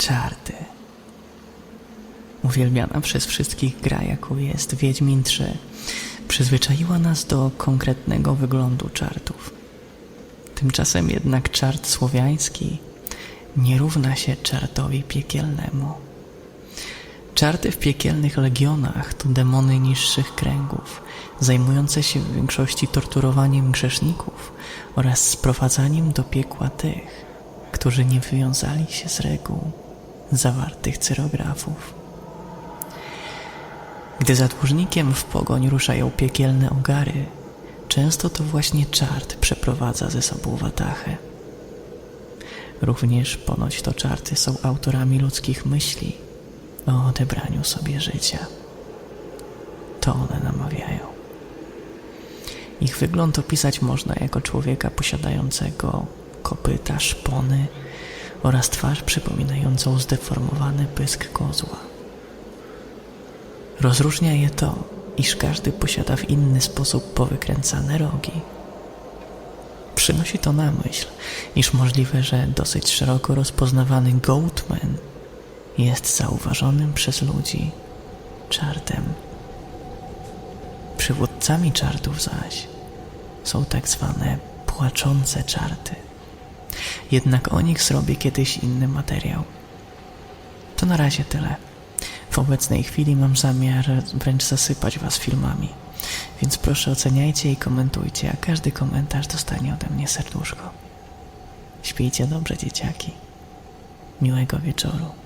Czarty. Uwielbiana przez wszystkich gra, jaką jest Wiedźmin 3, przyzwyczaiła nas do konkretnego wyglądu czartów. Tymczasem jednak czart słowiański nie równa się czartowi piekielnemu. Czarty w piekielnych legionach to demony niższych kręgów, zajmujące się w większości torturowaniem grzeszników oraz sprowadzaniem do piekła tych, którzy nie wywiązali się z reguł zawartych cyrografów. Gdy za dłużnikiem w pogoń ruszają piekielne ogary, często to właśnie czart przeprowadza ze sobą watachę. Również ponoć to czarty są autorami ludzkich myśli o odebraniu sobie życia. To one namawiają. Ich wygląd opisać można jako człowieka posiadającego kopyta, szpony oraz twarz przypominającą zdeformowany pysk kozła. Rozróżnia je to, iż każdy posiada w inny sposób powykręcane rogi. Przynosi to na myśl, iż możliwe, że dosyć szeroko rozpoznawany Goatman jest zauważonym przez ludzi czartem. Przywódcami czartów zaś są tak zwane płaczące czarty. Jednak o nich zrobię kiedyś inny materiał. To na razie tyle. W obecnej chwili mam zamiar wręcz zasypać Was filmami, więc proszę oceniajcie i komentujcie, a każdy komentarz dostanie ode mnie serduszko. Śpijcie dobrze, dzieciaki. Miłego wieczoru.